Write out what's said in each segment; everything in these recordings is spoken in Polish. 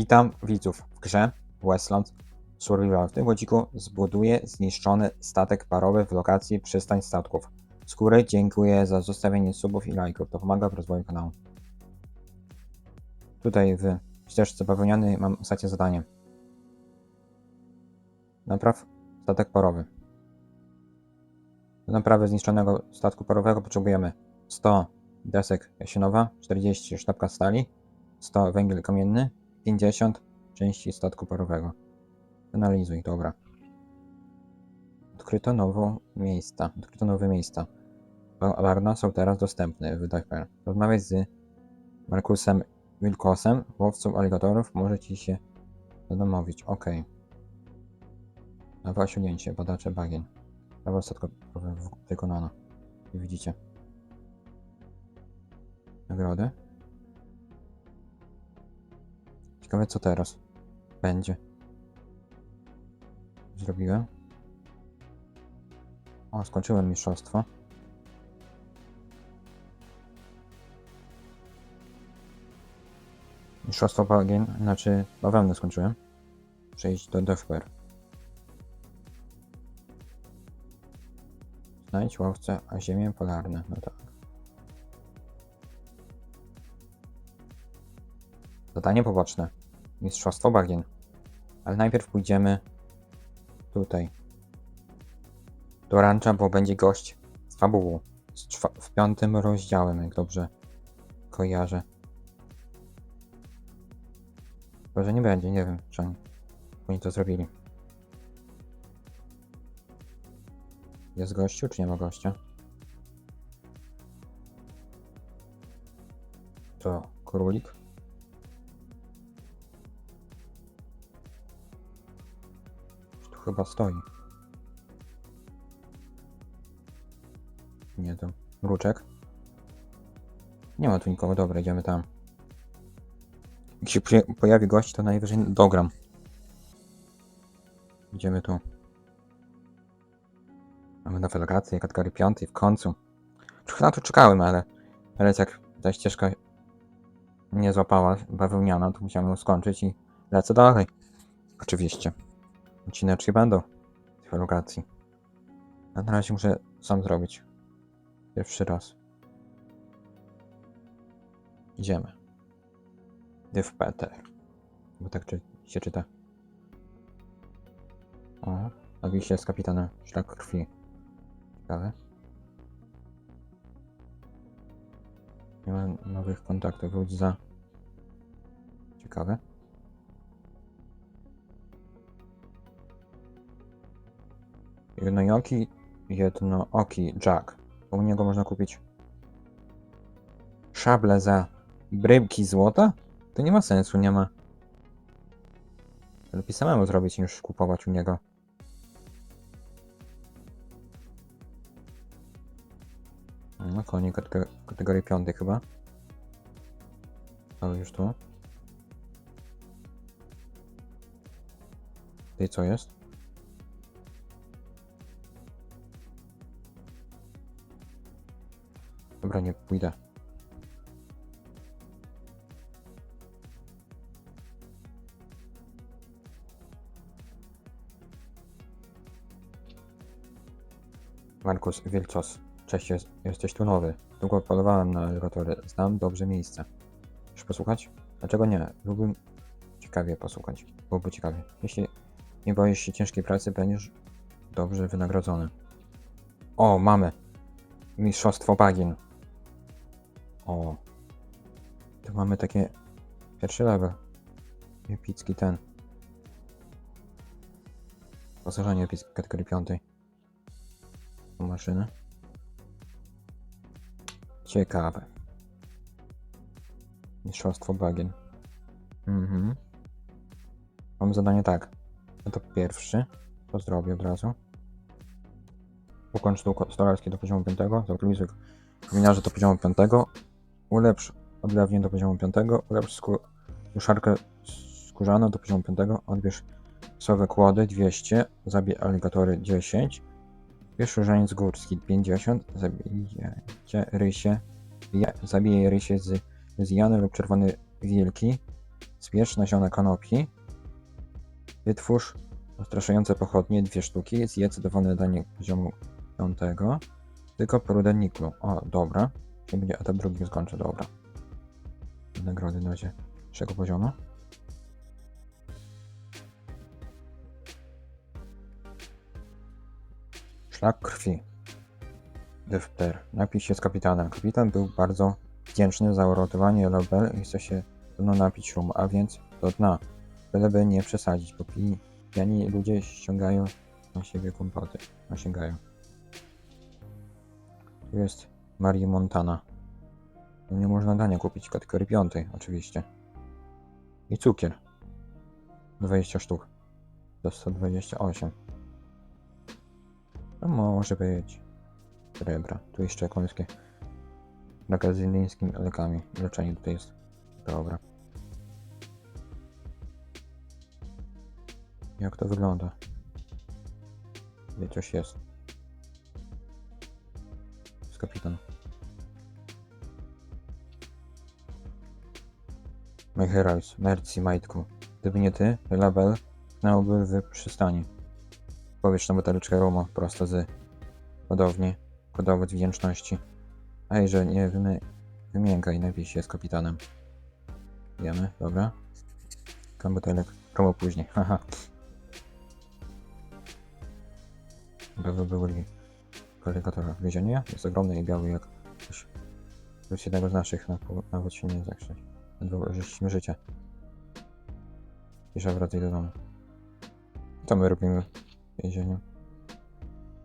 Witam widzów w grze Westland Survival. W tym godziku zbuduję zniszczony statek parowy w lokacji przystań statków. Z góry dziękuję za zostawienie subów i lajków, to pomaga w rozwoju kanału. Tutaj w ścieżce bawełnianej mam ostatnie zadanie. Napraw statek parowy. Do naprawy zniszczonego statku parowego potrzebujemy 100 desek jasienowa, 40 sztabka stali, 100 węgiel kamienny, 50 części statku parowego. Analizuj, dobra. Odkryto nowe miejsca. Odkryto nowe miejsca. Alarna są teraz dostępne w DFR. Rozmawiać z Markusem Wilkosem, łowcą aligatorów, może ci się zadomowić. Ok. Nowe osiągnięcie, badacze bagien. Prawo statku wykonano. Widzicie. Nagrody. Ciekawe co teraz będzie. Zrobiłem. O, skończyłem mistrzostwo. Mistrzostwo bagien, znaczy bawełnę skończyłem. Przejść do DFR. Znajdź łowcę, a ziemię polarne. No tak. Zadanie poboczne. Mistrzostwo bagien. Ale najpierw pójdziemy tutaj. Do rancza, bo będzie gość z fabułą. Z w piątym rozdziałem, jak dobrze kojarzę. Chyba, że nie będzie, nie wiem, czy oni, oni to zrobili. Jest gościu, czy nie ma gościa? To królik. Chyba stoi. Nie, to mruczek. Nie ma tu nikogo, dobra, idziemy tam. Jak się poja- pojawi gość, to najwyżej dogram. Idziemy tu. Mamy nowe lokacje, kategorii piątej w końcu. Trochę na to czekałem, ale, ale jak ta ścieżka nie złapała bawełniana, to musiałem ją skończyć i lecę dalej. Oczywiście. Odcineczki będą tych lokacji. A na razie muszę sam zrobić. Pierwszy raz. Idziemy. Dyw Peter. Bo tak czy, się czyta. O, się z kapitanem szlak krwi. Ciekawe. Nie ma nowych kontaktów. Wróć za. Ciekawe. Jednooki, jednooki Jack. U niego można kupić szable za bryłki złota? To nie ma sensu, nie ma. Lepiej samemu zrobić niż kupować u niego. No koniec kateg kategorii piątej chyba. Ale już tu. Tutaj co jest? Nie pójdę. Markus Wilczos. Cześć, jest, jesteś tu nowy. Długo polowałem na alligatory. Znam dobrze miejsce. Chcesz posłuchać? Dlaczego nie? Byłbym ciekawie posłuchać. Byłoby ciekawie. Jeśli nie boisz się ciężkiej pracy, będziesz dobrze wynagrodzony. O, mamy! Mistrzostwo bagien. O. Tu mamy takie pierwszy level. Epicki ten. Pasażanie epickie kategorii piątej. Tą maszynę. Ciekawe. Mistrzostwo bagien. Mhm. Mam zadanie tak. No to pierwszy. To zrobię od razu. Ukończ sztuk stolarski do poziomu 5. Zaktualizuj kominarze do poziomu 5. Ulepsz odlewnię do poziomu 5. Ulepsz skó skórzaną do poziomu 5. Odbierz sowe kłody 200. Zabij aligatory 10. Bierz różaniec górski 50. Zabijcie rysie. Zabijaj rysie z zjany lub czerwone wilki. Zbierz nasiona konopi. Wytwórz odstraszające pochodnie, dwie sztuki. Zjedz dowolne danie poziomu piątego. Tylko porudę niklu. O, dobra. To będzie etap drugi skończę, dobra. Nagrody na razie pierwszego poziomu. Szlak krwi. Dyfter. Napij się z kapitanem. Kapitan był bardzo wdzięczny za uratowanie Lobel i chce się no napić rumu, a więc do dna. Byleby nie przesadzić, bo pi- pijani ludzie ściągają na siebie kłopoty. No sięgają. Tu jest Marie Montana. Tu nie można dania kupić kategorii piątej, oczywiście. I cukier. 20 sztuk. Do 128. To może być. Srebra. Tu jeszcze końskie. Magazyńskimi lekami. Leczenie tutaj jest. Dobra. Jak to wygląda? Gdzie coś jest? Z kapitan. My heroes, Mercy, Majtku. Gdyby nie ty, Label znałby w przystani. Powiesz na buteleczkę Roma prosto z hodowni. Dowód wdzięczności. Ej, że nie wymy... wymiękaj, napij się z kapitanem. Wiemy, dobra. Kam butelek. Komu później, haha. Były były kariekatura więzienia. Jest ogromny i biały jak coś. Plus jednego z naszych, na, nawet się nie zakrzeć. Żyliśmy życie. Cisza, wracaj do domu. Co my robimy w więzieniu?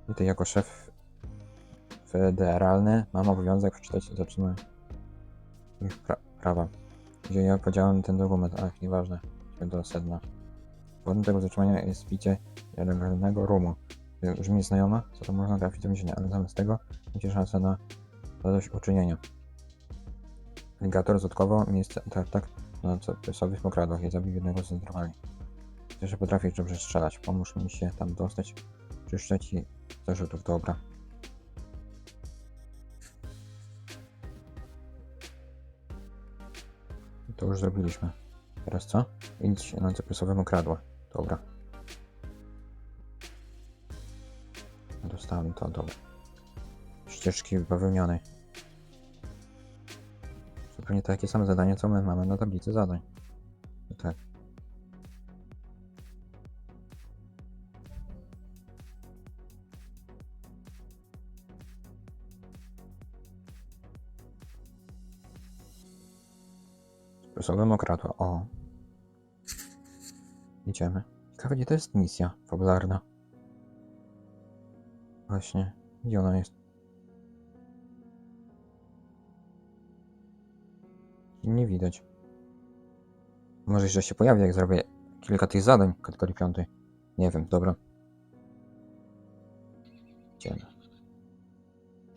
I ty jako szef federalny mam obowiązek przeczytać zaczyny ich pra prawa. Gdzie ja podziałem ten dokument, ach, nieważne, Idźmy do sedna. Powodem tego zatrzymania jest picie nielegalnego rumu. Brzmi znajoma, co to można trafić do więzienia, ale zamiast tego macie szansę na zadośćuczynienie. Aligator zatkował miejsce tak, tak na co sobie pokradłach i zabił jednego z zdrowali. Chcę, że potrafisz dobrze strzelać. Pomóż mi się tam dostać. Czyszczę ci zarzutów, dobra. To już zrobiliśmy. Teraz co? Idź na zapresowemu kradła. Dobra. Dostałem to, dobra. Ścieżki bawełnianej. To pewnie takie same zadania, co my mamy na tablicy zadań. Tak. Sposobem okradła. O. Idziemy. Ciekawe, gdzie to jest misja fabularna. Właśnie. Gdzie ona jest? Nie widać. Może jeszcze się pojawi, jak zrobię kilka tych zadań kategorii piątej. Nie wiem, dobra. Idziemy.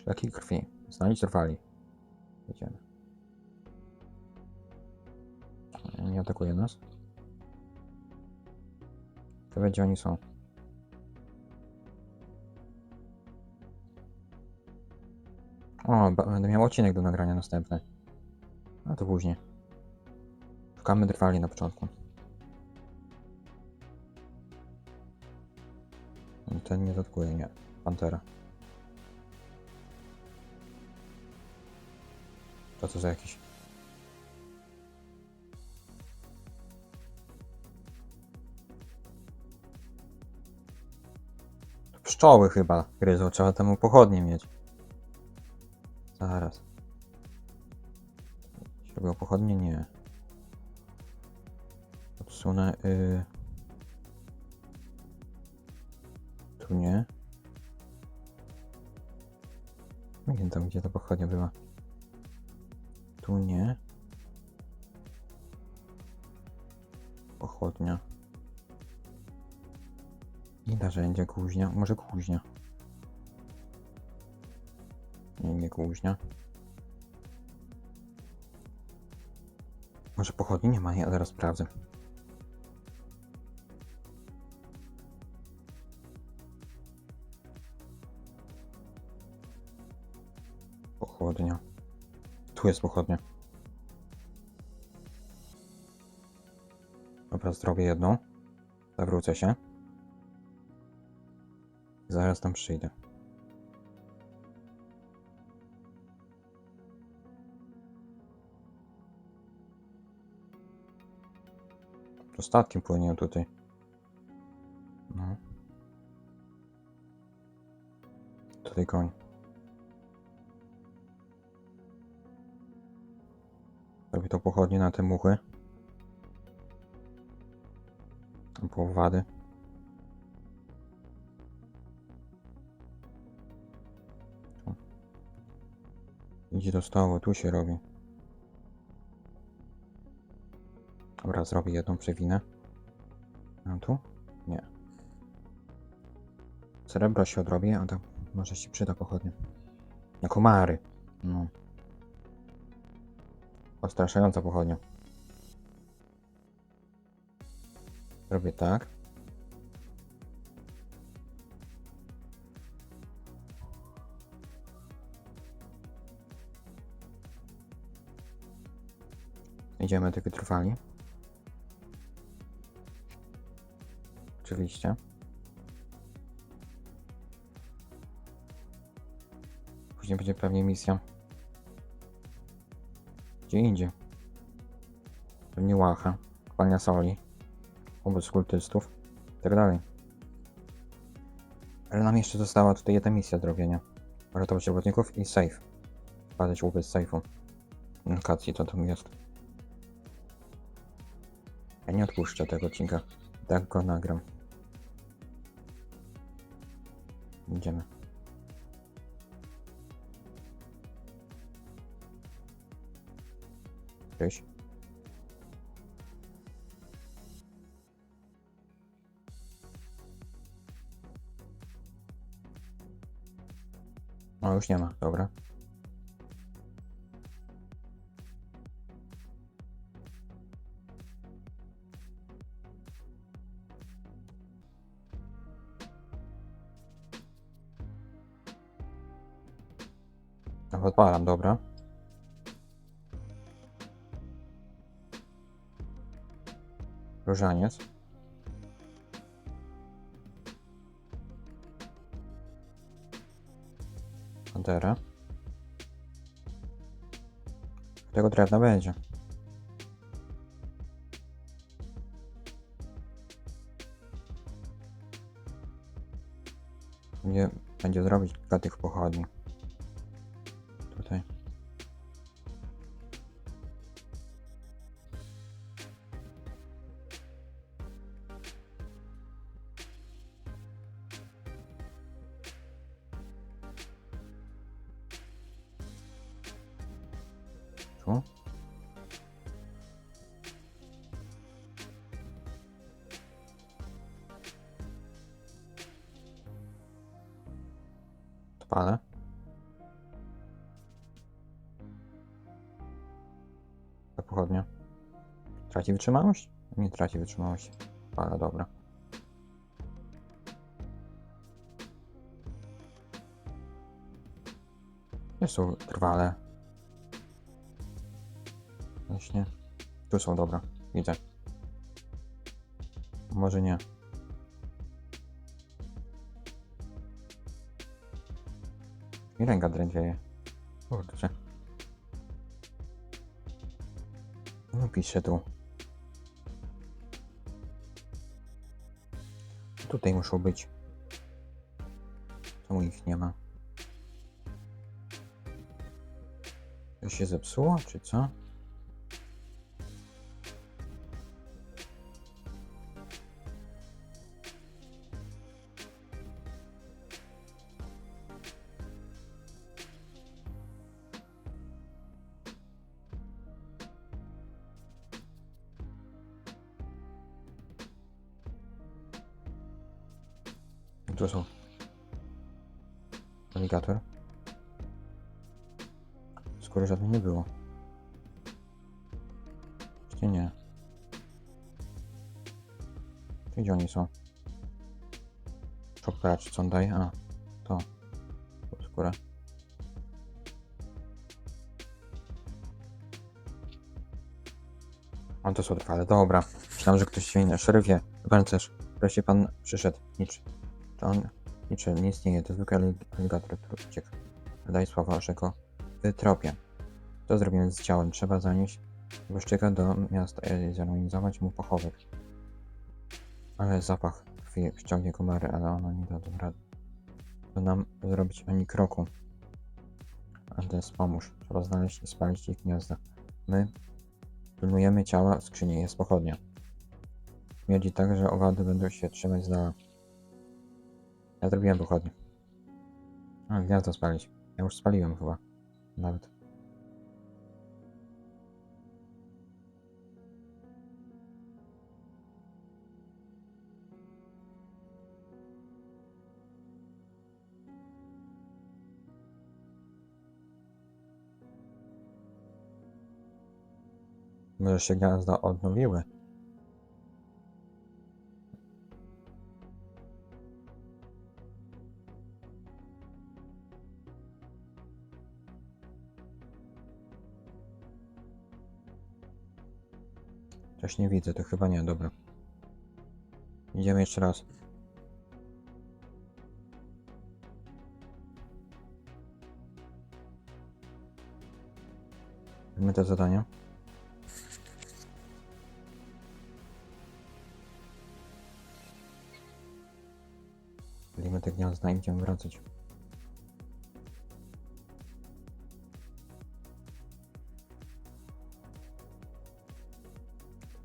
Szlaki krwi. Znajdź trwali. Idziemy. Nie atakuje nas. Ciekawe, gdzie oni są. O, będę miał odcinek do nagrania następny. A to później. Szukamy drwali na początku. Ten nie zatkuje, nie. Pantera. Co to za jakiś... Pszczoły chyba gryzą, trzeba temu pochodnie mieć. Zaraz. Robią pochodnie? Nie. Odsunę. Y... Tu nie. Nie wiem tam, gdzie ta pochodnia była. Tu nie. Pochodnia. I narzędzie kuźnia. Może kuźnia. Nie, nie kuźnia. Może pochodni nie ma, ja zaraz sprawdzę. Pochodnia. Tu jest pochodnia. Dobra, zrobię jedną. Zawrócę się. Zaraz tam przyjdę. To statkiem płynie tutaj. No. Tutaj koń. Robię to pochodnie na te muchy. Albo owady. Tu. Idzie do stołu, tu się robi. Dobra, zrobię jedną przewinę. A tu? Nie. Srebro się odrobi, a to może się przyda pochodnie. Na komary. No. Odstraszająca pochodnia. Robię tak. Idziemy do wytrwali. Oczywiście. Później będzie pewnie misja. Gdzie indziej. Pewnie łacha, kopalnia soli, obóz kultystów i tak dalej. Ale nam jeszcze została tutaj jedna misja do robienia. Ratować robotników i safe. Badać łupy z safe'u. Lokacji to tam jest. Ja nie odpuszczę tego odcinka. Tak go nagram. Idziemy. Cześć. O, już nie ma, dobra. Odpalam, dobra. Różaniec. Pantera. Tego drewna będzie. Będzie, będzie zrobić kilka tych pochodni. Odpalę. Ta pochodnia. Traci wytrzymałość? Nie traci wytrzymałości. Ale dobra. Nie są trwale. Właśnie. Tu są dobra. Widzę. Może nie. I ręka drędzieje. Kurczę. No pisze tu. Tutaj muszą być. Czemu ich nie ma? To się zepsuło, czy co? Czy co on daje? A, to. To skóra. On to słodko, ale dobra. Myślałem, że ktoś się inny. Szeryfie, pancerz. Wreszcie pan przyszedł. Nic. To on... Niczy, nie istnieje. To zwykły aligator, który uciekł. Daj słowa, że go wytropię. Co zrobimy z ciałem? Trzeba zanieść Błyszczyka do miasta i zorganizować mu pochowek. Ale zapach krwi ściągnie komary, ale ona nie da rady. To nam zrobić ani kroku. Andes, pomóż. Trzeba znaleźć i spalić ich gniazda. My pilnujemy ciała, skrzyni jest pochodnia. Miedzi tak, że owady będą się trzymać z dala. Ja zrobiłem pochodnię. A, gniazdo spalić. Ja już spaliłem chyba. Nawet. Może się gniazda odnowiły. Coś nie widzę, to chyba nie, dobra. Idziemy jeszcze raz. Mamy te zadania. Będziemy wracać.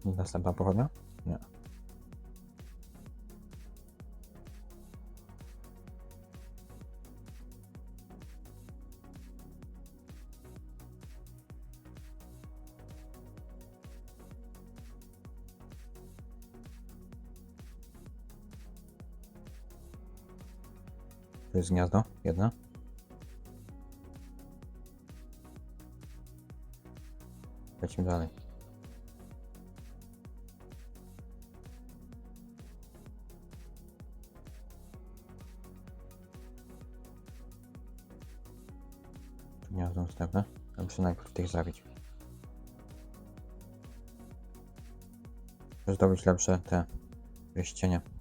Następna pochodnia? Nie. Tu jest gniazdo, jedna. Lecimy dalej. Gniazdo następne. Muszę najpierw tych zabić. Zdobyć lepsze te pierścienie.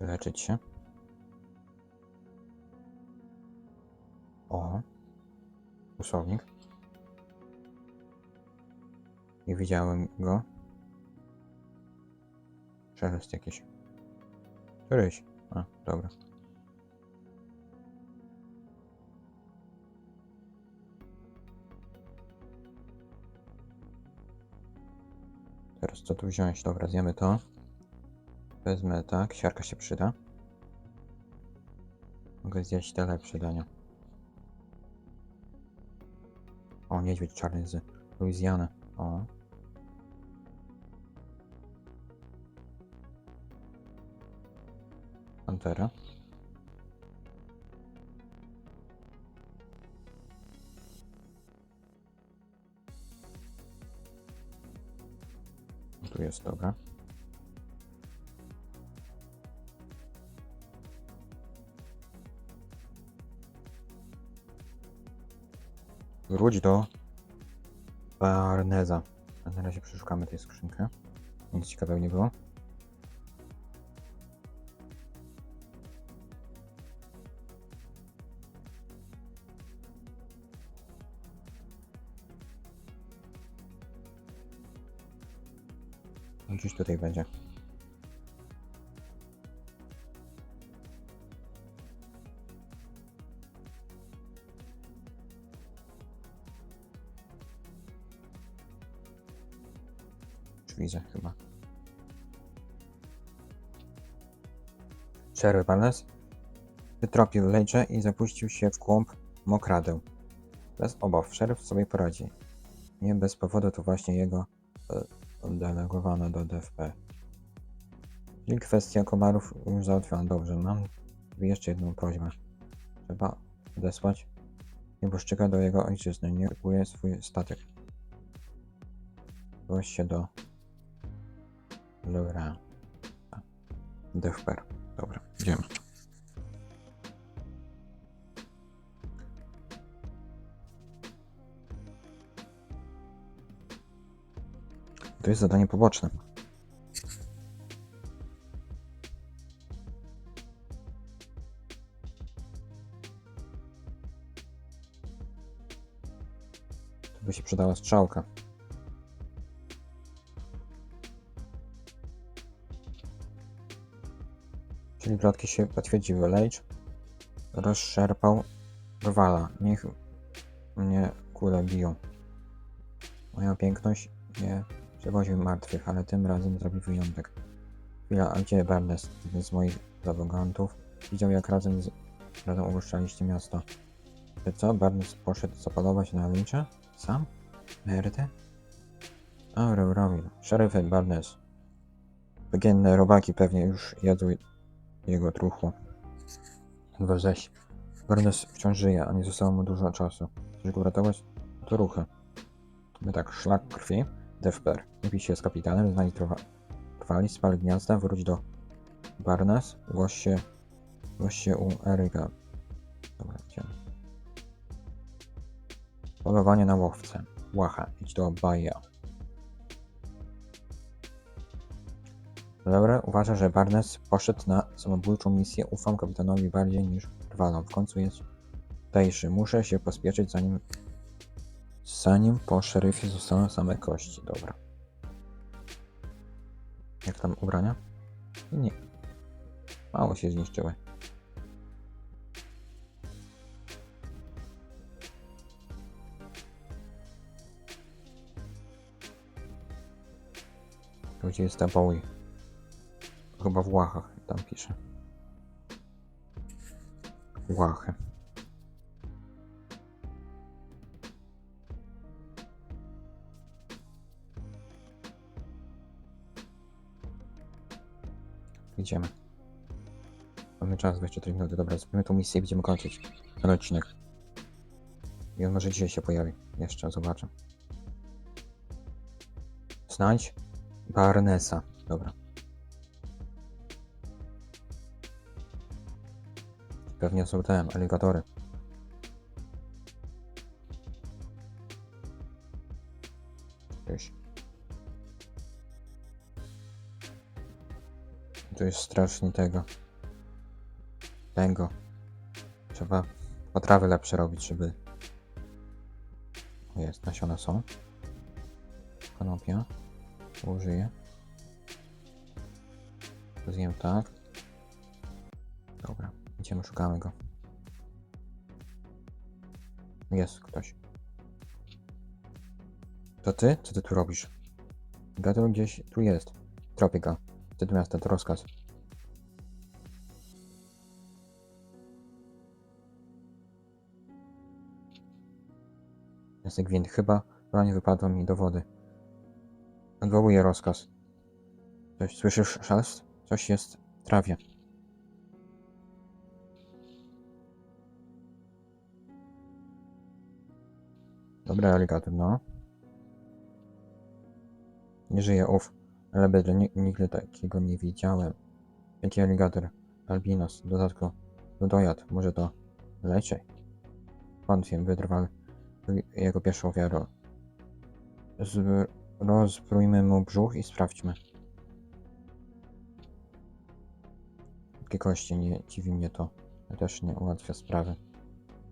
Leczyć się. O. Usłownik. Nie widziałem go. Szelest jakiś. Któryś. A, dobra. Teraz co tu wziąć? Dobra, zjemy to. Wezmę tak, siarka się przyda. Mogę zjeść te lepsze dania. O, niedźwiedź czarny z Luizjany. O. Pantera. Tu jest, dobra. Wróć do Barneza. Na razie przeszukamy tę skrzynkę. Nic ciekawego nie było. No, Gdzieś tutaj będzie. Widzę chyba. Barnes wytropił Lejcze i zapuścił się w kłąb mokradeł. Bez obaw, szeryf sobie poradzi. Nie bez powodu to właśnie jego e, oddelegowano do DFP. Czyli kwestia komarów już załatwiona dobrze. Mam jeszcze jedną prośbę. Trzeba odesłać nieboszczyka do jego ojczyzny. Nie kupuje swój statek. Zgłoś się do Lura. DFPR. Dobra. Idziemy. To jest zadanie poboczne. Tu by się przydała strzałka. Czyli plotki się potwierdziły. Lejcz rozszerpał rwala. Niech mnie kule biją. Moja piękność nie przewoził martwych, ale tym razem zrobi wyjątek. Chwila, a gdzie Barnes, jeden z moich zawogantów? Widział jak razem, z, razem opuszczaliście miasto. Ty co? Barnes poszedł zapalować na lincza? Sam? Merde? A, robił. Szeryfy Barnes. Wygienne robaki pewnie już jadł jego truchło. Ledwo zaś. Barnes wciąż żyje, a nie zostało mu dużo czasu. Chcesz go uratować? To ruchy. My tak, szlak krwi. Defper. Napij się z kapitanem, znajdź trwa- trwali, spal gniazda, wróć do Barnes. Głoś się, głoś się u Eryka. Dobra, idziemy. Polowanie na łowcę. Łacha, idź do Baja. Dobra, uważa, że Barnes poszedł na samobójczą misję. Ufam kapitanowi bardziej niż rywalom. W końcu jest tutejszy. Muszę się pospieszyć, zanim zanim po szeryfie zostaną same kości. Dobra. Jak tam ubrania? Nie. Mało się zniszczyły. Gdzie jest ta Bowie? Chyba w Łachach tam pisze. Łachy. Idziemy. Mamy czas, 24 minuty. Dobra, zrobimy tą misję i będziemy kończyć ten odcinek. I on może dzisiaj się pojawi. Jeszcze zobaczę. Znajdź Barnesa. Dobra. Pewnie te aligatory. Gdzieś. To jest strasznie tego. Tego. Trzeba potrawy lepsze robić, żeby... Jest, nasiona są. Konopia. Użyję. Zjem tak. Idziemy, szukamy go. Jest ktoś. To ty? Co ty tu robisz? Gator gdzieś tu jest. Tropię go. Ty do miasta, to rozkaz. Jest gwint. Chyba broń wypadła mi do wody. Odwołuję rozkaz. Coś słyszysz, szelest? Coś jest w trawie. Dobra, aligator, no. Nie żyje, ów. Ale bydle, ni- nigdy takiego nie widziałem. Jaki aligator? Albinos, w dodatku lodojad, może to leczej? Wątpię, wytrwał jego pierwszą ofiarą. Z- rozbrójmy mu brzuch i sprawdźmy. Takie kości, nie dziwi mnie to. Też nie ułatwia sprawy.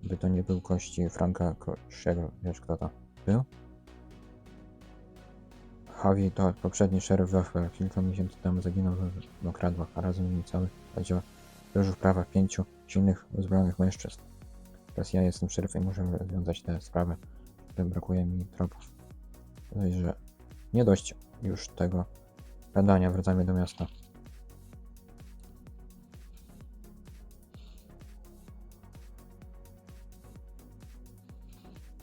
By to nie był kości Franka Koszego, wiesz kto to był? Harvey to poprzedni szeryf Wafler. Kilka miesięcy temu zaginął w mokradłach, a razem z nim cały oddział w prawa pięciu silnych, uzbrojonych mężczyzn. Teraz ja jestem szeryfem i muszę rozwiązać tę sprawę, brakuje mi tropów. Że nie dość już tego gadania, wracamy do miasta.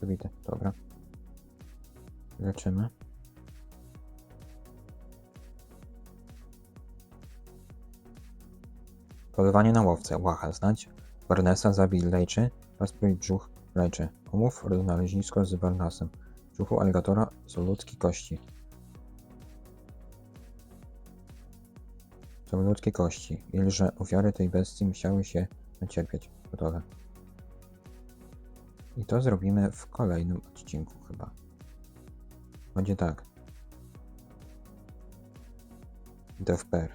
Wybite, dobra. Leczymy. Polowanie na łowcę. Łacha. Znać Barnesa, zabij Lejczy, rozbrój brzuch Lejczy. Omów rozznalezisko z Barnasem. Brzuchu aligatora są ludzkie kości. Są ludzkie kości. Ilże ofiary tej bestii musiały się nacierpieć. Gotowe. I to zrobimy w kolejnym odcinku chyba. Będzie tak. DFPR.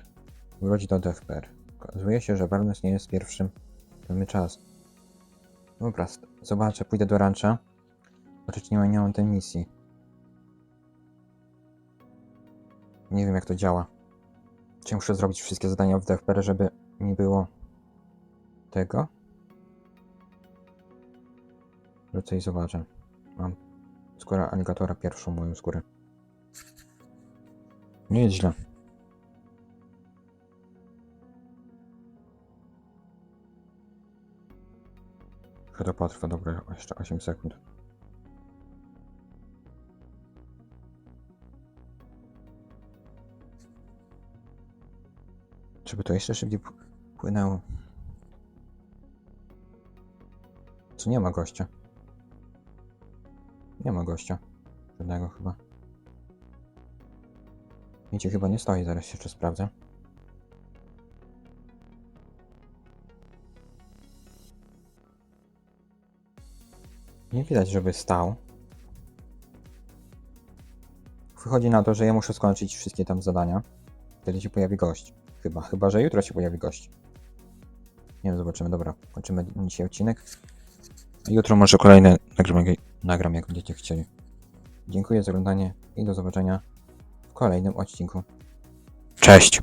Wróć do DFPR. Okazuje się, że Barnes nie jest pierwszym. Mamy czas. Dobra, zobaczę, pójdę do rancha. Czy nie ma, nie mam tej misji. Nie wiem, jak to działa. Czy muszę zrobić wszystkie zadania w DFPR, żeby nie było tego? Wrócę i zobaczę. Mam skórę aligatora, pierwszą moją skórę. Nie jest źle. Chyba potrwa, dobra, jeszcze 8 sekund. Żeby to jeszcze szybciej płynęło. Co nie ma gościa? Nie ma gościa. Żadnego chyba. Wiecie, chyba nie stoi, zaraz się jeszcze sprawdzę. Nie widać, żeby stał. Wychodzi na to, że ja muszę skończyć wszystkie tam zadania. Wtedy się pojawi gość. Chyba, chyba, że jutro się pojawi gość. Nie wiem, zobaczymy. Dobra, kończymy dzisiaj odcinek. Jutro może kolejny jak- nagram, jak będziecie chcieli. Dziękuję za oglądanie i do zobaczenia w kolejnym odcinku. Cześć!